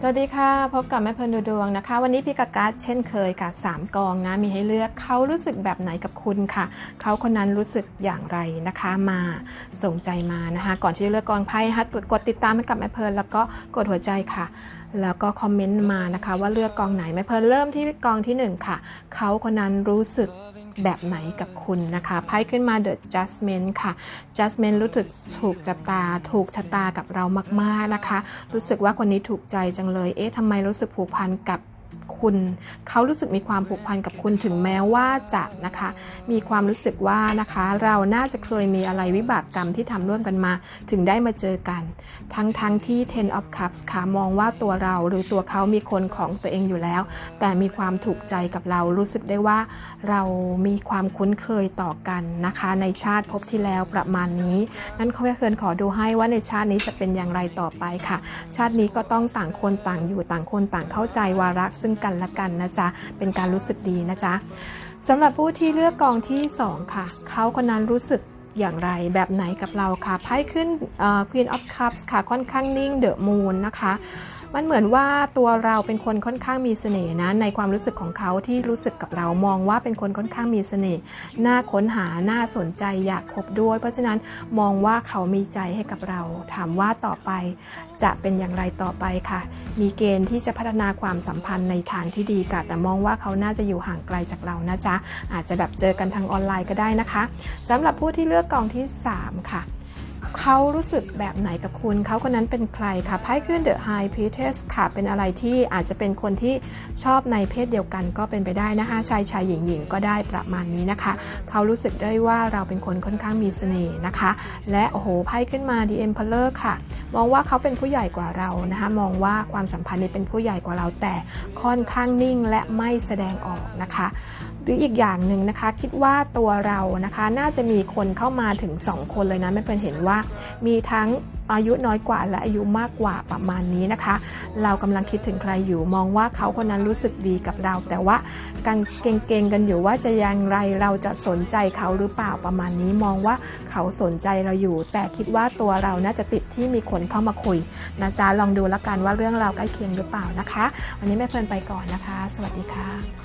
สวัสดีค่ะ พบกับแม่เพลินดูดวงนะคะ วันนี้พี่กากาเช่นเคยค่ะสามกองนะ มีให้เลือกเขารู้สึกแบบไหนกับคุณค่ะ เขาคนนั้นรู้สึกอย่างไรนะคะมาส่งใจมานะคะ ก่อนที่จะเลือกกองไพ่ฮัตกดติดตามให้กับแม่เพลินแล้วก็กดหัวใจค่ะ แล้วก็คอมเมนต์มานะคะ ว่าเลือกกองไหนแม่เพลินเริ่มที่กองที่หนึ่งค่ะ เขาคนนั้นรู้สึก แบบไหนกับคุณนะคะไพ่ขึ้นมา The Judgment ค่ะ Judgment รู้สึกถูกชะตา ถูกชะตากับเรามากๆนะคะ รู้สึกว่าคนนี้ถูกใจจังเลย เอ๊ะทำไมรู้สึกผูกพันกับ คุณ เขารู้สึกมีความผูกพันกับคุณถึงแม้ว่าจะนะคะ มีความรู้สึกว่านะคะ เราน่าจะเคยมีอะไรวิบากกรรมที่ทำร่วมกันมา ถึงได้มาเจอกัน ทั้งทั้งที่ Ten of Cups ค่ะมองว่าตัวเราหรือตัวเขามีคนของตัวเองอยู่แล้ว แต่มีความถูกใจกับเรารู้สึกได้ว่าเรามีความคุ้นเคยต่อกันนะคะ ในชาติภพที่แล้วประมาณนี้นั้นเขาเพื่อนขอดูให้ว่าในชาตินี้จะเป็นอย่างไรต่อไปค่ะ ชาตินี้ก็ต้องต่างคนต่างอยู่ต่างคนต่างเข้าใจวาระซึ่งกันและกันนะจ๊ะ เป็นการรู้สึกดีนะจ๊ะสำหรับผู้ที่เลือกกองที่ 2 ค่ะ เขาคนนั้นรู้สึกอย่างไรแบบไหนกับเราค่ะไพ่ขึ้น Queen of Cups ค่ะค่อนข้างนิ่ง The Moon นะคะ มันเหมือนว่าตัวเราเป็นคนค่อนข้างมีเสน่ห์นะในความรู้สึกของเขาที่รู้สึกกับเรามองว่าเป็นคนค่อนข้างมีเสน่ห์น่าค้นหาน่าสนใจอยากคบด้วย เพราะฉะนั้นมองว่าเขามีใจให้กับเรา ถามว่าต่อไปจะเป็นอย่างไรต่อไปค่ะ มีเกณฑ์ที่จะพัฒนาความสัมพันธ์ในทางที่ดีค่ะแต่มองว่าเขาน่าจะอยู่ห่างไกลจากเรานะจ๊ะอาจจะแบบเจอกันทางออนไลน์ก็ได้นะคะสำหรับผู้ที่เลือกกองที่ 3 ค่ะ เขารู้สึกแบบไหนกับคุณ เขาคนนั้นเป็นใครคะไพ่ขึ้น The High Priestess ค่ะ เป็นอะไรที่อาจจะเป็นคนที่ชอบในเพศเดียวกันก็เป็นไปได้นะคะ ชายชายหญิงหญิงก็ได้ประมาณนี้นะคะ เขารู้สึกได้ว่าเราเป็นคนค่อนข้างมีเสน่ห์นะคะ และโอ้โหไพ่ขึ้นมา The Emperor ค่ะ มองว่าเขาเป็นผู้ใหญ่กว่าเรานะคะ มองว่าความสัมพันธ์นี้เป็นผู้ใหญ่กว่าเราแต่ค่อนข้างนิ่งและไม่แสดงออกนะคะหรืออีกอย่างหนึ่งนะคะคิดว่าตัวเรานะคะน่าจะมีคนเข้ามาถึง 2 คนเลยนะไม่เป็นเห็นว่ามีทั้งอายุน้อยกว่าและอายุมากกว่าประมาณนี้นะคะ เรากำลังคิดถึงใครอยู่มองว่าเขาคนนั้นรู้สึกดีกับเรา แต่ว่ากันเก่งๆกันอยู่ว่าจะอย่างไรเราจะสนใจเขาหรือเปล่าประมาณนี้ มองว่าเขาสนใจเราอยู่ แต่คิดว่าตัวเราน่าจะติดที่มีคนเข้ามาคุยนะจ๊ะลองดูแล้วกันว่าเรื่องเราใกล้เคียงหรือเปล่านะคะ วันนี้แม่เพลินไปก่อนนะคะ สวัสดีค่ะ